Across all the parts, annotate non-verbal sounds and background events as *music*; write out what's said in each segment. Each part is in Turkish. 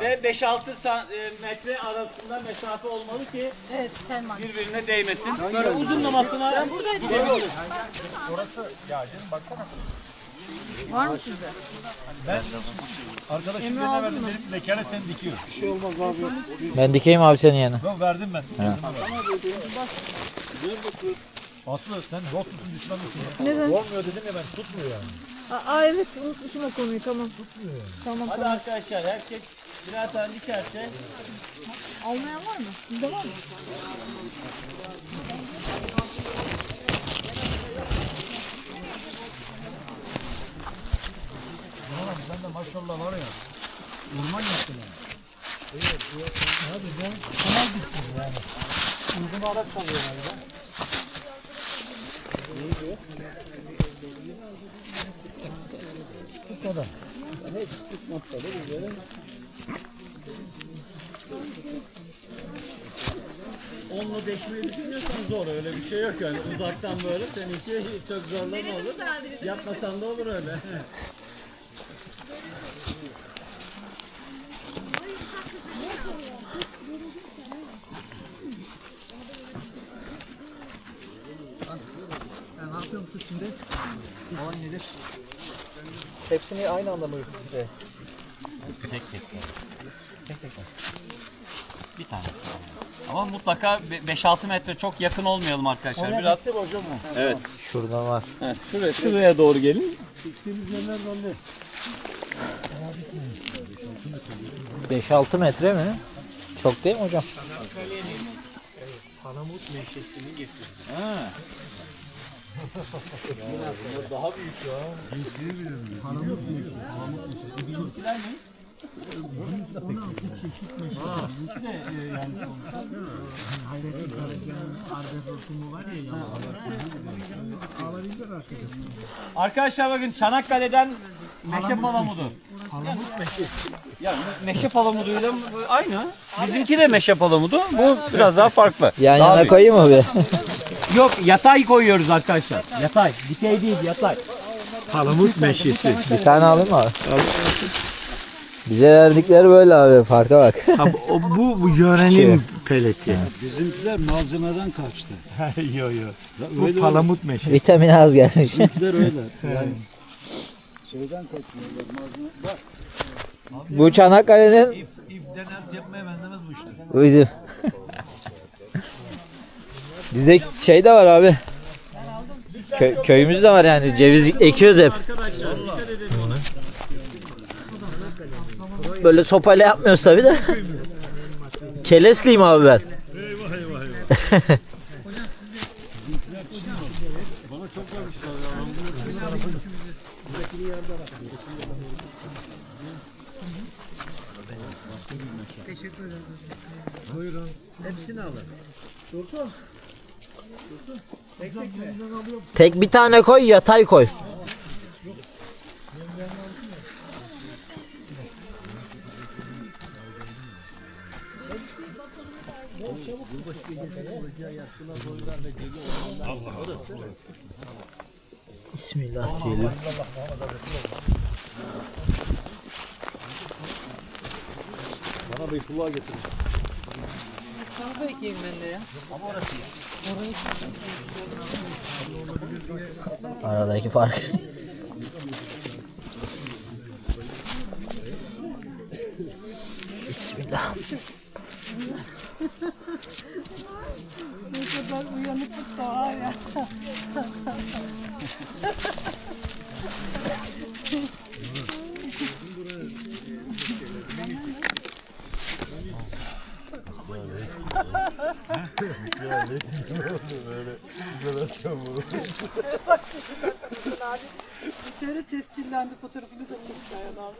Ve 5-6 san- e, metre arasında mesafe olmalı ki Evet Selman. birbirine değmesin. Böyle uzunlamasına gidebilir. Var mı sizde? Arkadaşım birine verdim benim vekaleten dikiyor. Bir şey olmaz abi. Ben dikeyim abi senin yerine. Yok verdim ben. Aslı sen rot tutun düşman mısın ya? Neden? Olmuyor dedim ya ben tutmuyor yani. Aa evet unutmuşum o konuyu tamam. Tamam Hadi tamam. arkadaşlar herkes birer tane dikerse Almayan var mı? Sizde var mı? Oğlum sen de maşallah var ya. Orman yaptın yani. Evet. Hadi ben kanal diktim yani. Uygun araç çalıyor galiba. Bu kadar. Onunla deşmeyi düşünüyorsan zor öyle bir şey yok yani uzaktan böyle seninki çok zorlama olur. Yapmasan da olur öyle. Ne yapıyorum şu şimdi? Olay nedir? Hepsini aynı anda mı? Tek tek. Tek tek. Bir tane. Ama mutlaka 5-6 metre çok yakın olmayalım arkadaşlar. Biraz hocam o. Evet. Şurada var. evet. Şuraya, şuraya doğru gelin. Diktiğimiz yerler belli. 5-6 metre mi? Çok değil mi hocam? Palamut meşesini getirdim. Ha. daha büyük ya. Palamut meşesi. Bizimkiler ne? Ha, bizimki de e, yani sonuçta. Hayrettin Karacan'ın Arda Rotumu var ya ya. Alabilirler arkadaşlar. Arkadaşlar bakın Çanakkale'den meşe palamudu. Palamut meşesi. Ya me- meşe palamuduyla aynı. Bizimki de meşe palamudu. Bu biraz daha farklı. Yan Daha yana büyük. koyayım mı bir? Yok yatay koyuyoruz arkadaşlar. Yatay. Dikey değil yatay. Palamut meşesi. Bir tane alayım mı abi? Bize verdikleri böyle abi. Farka bak. *laughs* o, bu, bu yörenin Şey. peleti. Bizimkiler malzemeden kaçtı. *laughs* yo yo. Öyle Bu palamut meşesi. Vitamini az gelmiş. Bizimkiler *laughs* öyle. Yani şeyden kaçmıyorlar malzeme. Bak Bu Çanakkale'nin ip denez yapmaya benzemez bu işte. bu bizim. Bizde şey de var abi. Kö- köyümüz de var yani. Ceviz ekiyoruz hep. Böyle sopayla yapmıyoruz tabi de. Kelesliyim abi ben. Tek bir tane koy yatay koy. Bismillah diyelim. Bana Beytullah getirin. Kahve ekeyim ben de ya. Aradaki fark. Bismillah. Ne kadar uyanıklık da var ya. Bir kere tescillendi fotoğrafını da çekti Ayhan abi.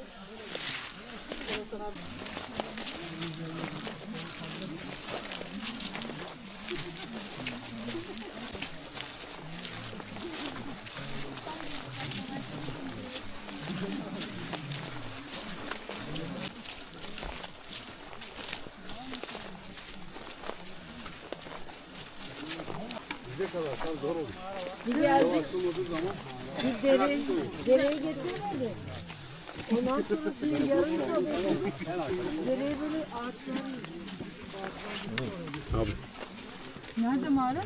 Ben sana Bir geldik. Bir dere, dereyi getirmedi. Ondan sonra suyun yarını da böyle dereye böyle ağaçlar Abi. Nerede mağara?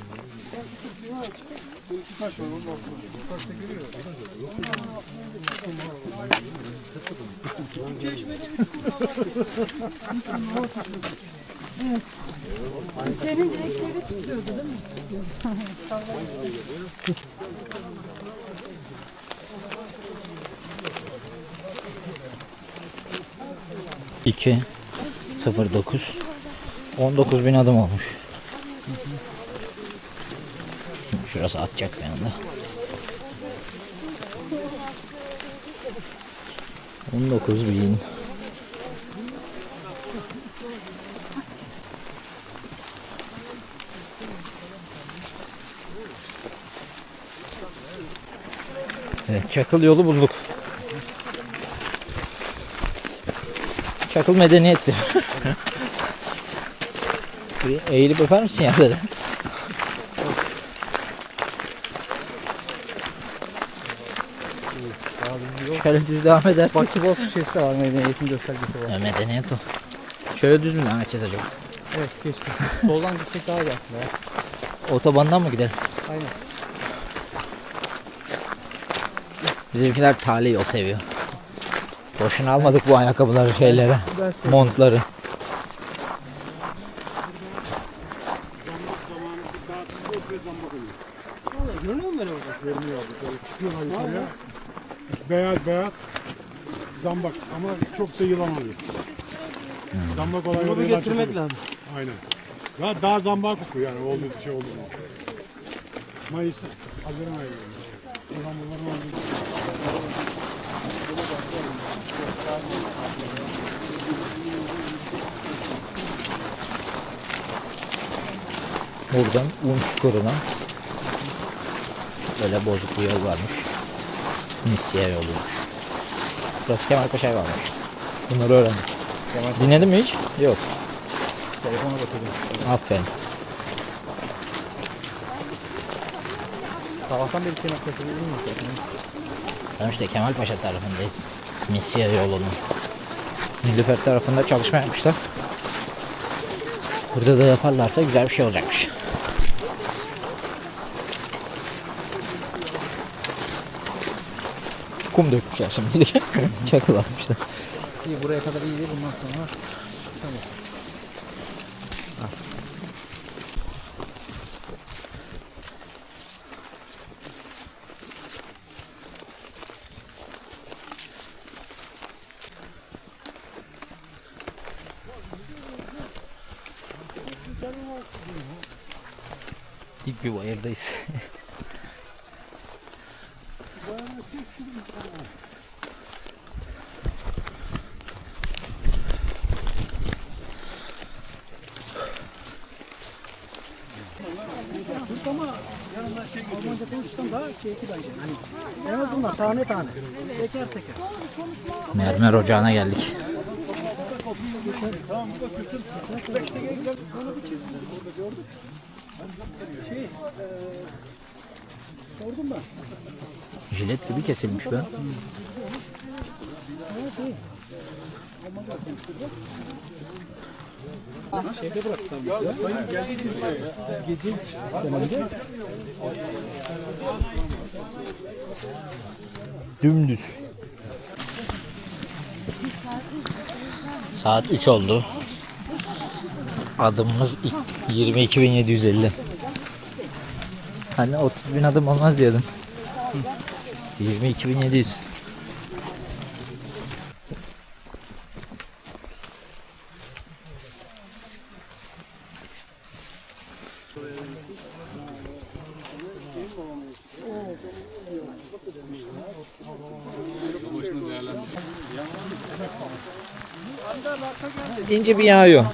*laughs* İçerinin direkleri tutuyordu değil mi? İki, sıfır dokuz. 19 bin adım olmuş. Şimdi şurası atacak anda. 19 bin. Çakıl yolu bulduk. Çakıl medeniyettir. Bir eğilip öper misin yerlere? Şöyle düz devam edersek. Bakibol şişesi var medeniyetin göstergesi var. Ya medeniyet o. Şöyle düz mü devam edeceğiz acaba? Evet keşke. Soldan gitsek daha iyi aslında ya. Otobandan mı gidelim? Aynen. Bizimkiler tali yol seviyor. Boşuna almadık bu ayakkabıları şeyleri, Ben montları. Görünüyor mu? Görünüyor abi. Yukarıya. Beyaz beyaz. Zambak ama çok da yılan oluyor. Zambak olayı Bunu getirmek lazım. Aynen. Ya daha zambak kokuyor yani olduğu şey oldu mu? Mayıs, Haziran ayı. Ulan bunların olduğu Buradan un çukuruna böyle bozuk bir yol varmış. Misye yoluymuş. Burası Kemalpaşa varmış. Bunları öğrendik. Dinledin mi hiç? Yok. Telefona bakıyorum. Aferin. Sabahtan beri seni kaçırıyor mu? İşte Kemalpaşa tarafındayız. Misye yolunun. Nilüfer tarafında çalışma yapmışlar. Burada da yaparlarsa güzel bir şey olacakmış. Kum dökmüşler şimdi. *laughs* Çakıl atmışlar. İyi buraya kadar iyi değil bundan sonra. Dik bir bayırdayız. Almanca konuşsan daha keyifli bence. Hani en azından tane tane. Teker teker. Mermer ocağına geldik. Sordum ben. Jilet gibi kesilmiş be. Şeyde. Biz döneminde Dümdüz. Saat 3 oldu. Adımımız 22.750. Hani 30 bin adım olmaz diyordun. 22.700. İnce bir yağıyor.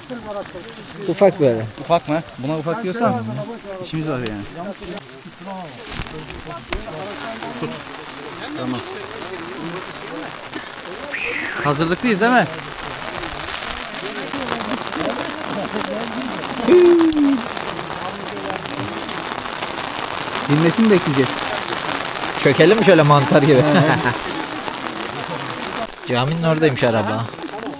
Ufak böyle. Ufak mı? Buna ufak diyorsan işimiz var yani. Tut. Tamam. Hazırlıklıyız değil mi? Dinmesini bekleyeceğiz. Çökelim mi şöyle mantar gibi? *laughs* Caminin oradaymış araba.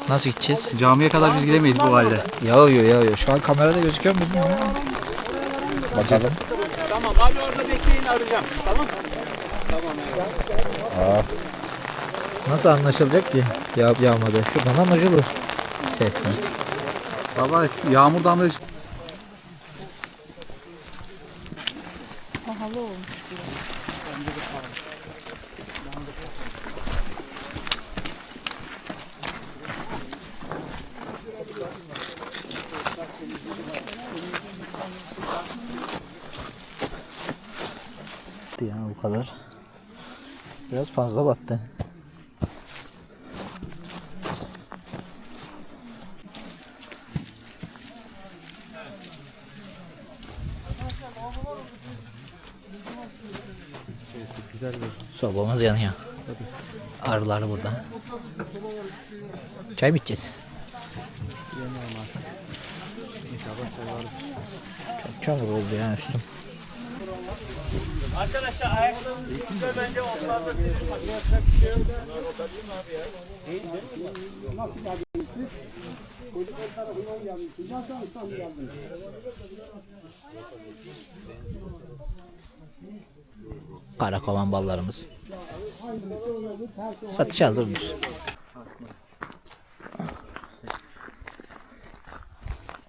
Nasıl gideceğiz? Camiye kadar biz gidemeyiz bu halde. Yağıyor yağıyor. Şu an kamerada gözüküyor mu bilmiyorum ama. Bakalım. Tamam abi orada bekleyin arayacağım. Tamam. Nasıl anlaşılacak ki? Yağıp yağmadı. Şuradan anlaşılır. Ses mi? Baba yağmur damlacı kadar. Biraz fazla battı. Sobamız yanıyor. Arılar burada. Çay mı içeceğiz? Çok çamur oldu ya üstüm. Arkadaşlar ayaklarınızı üstüne bence onlarda. Karakovan ballarımız. Satışa hazırdır.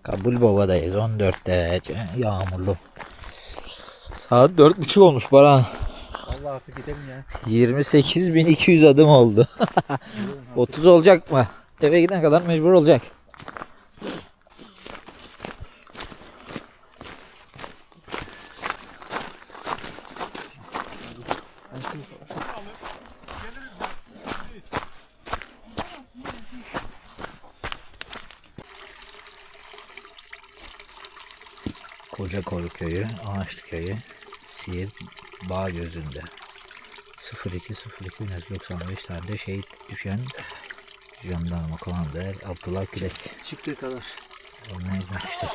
Kabul Baba'dayız 14'te yağmurlu. Saat 4.30 olmuş Baran. Allah artık gidelim ya. 28.200 adım oldu. *laughs* 30 olacak mı? Eve giden kadar mecbur olacak. Koca Koru Köyü, Ağaçlı Köyü, Siirt Bağ Gözü'nde. 0202 1995 tarihinde şehit düşen jandarma komandır Abdullah Gülek. Çıktığı kadar. O neydi işte.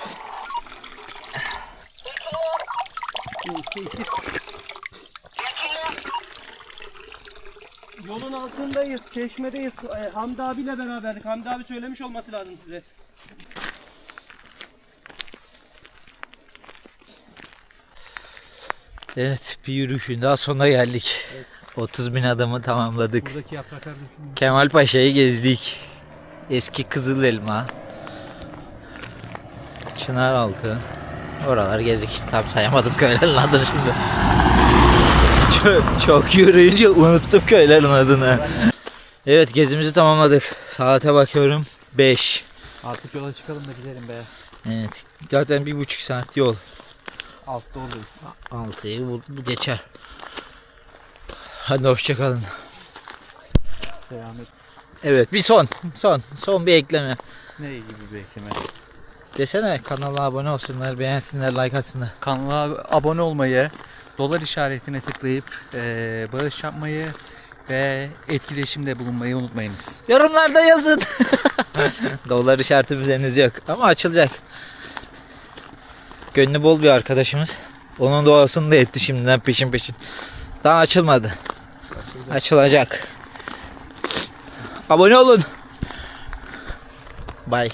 Yolun altındayız, çeşmedeyiz. Ee, Hamdi abiyle beraberdik. Hamdi abi söylemiş olması lazım size. Evet bir yürüyüşün daha sonuna geldik. 30 bin adamı tamamladık. Kemal Paşa'yı gezdik. Eski Kızıl Elma. Çınaraltı. Oralar gezdik işte tam sayamadım köylerin adını şimdi. Çok, çok yürüyünce unuttum köylerin adını. Evet gezimizi tamamladık. Saate bakıyorum 5. Artık yola çıkalım da gidelim be. Evet zaten bir buçuk saat yol. Altta oradayız. 6'yı bu, bu geçer. Hadi hoşçakalın. Selamet. Evet bir son. Son. Son bir ekleme. Ne gibi bir ekleme. Desene kanala abone olsunlar, beğensinler, like atsınlar. Kanala abone olmayı, dolar işaretine tıklayıp eee, bağış yapmayı ve etkileşimde bulunmayı unutmayınız. Yorumlarda yazın. *laughs* Dolar işaretimiz henüz yok ama açılacak. Gönlü bol bir arkadaşımız. Onun doğasını da etti şimdiden peşin peşin. Daha açılmadı. Açılacak. Abone olun. Bye.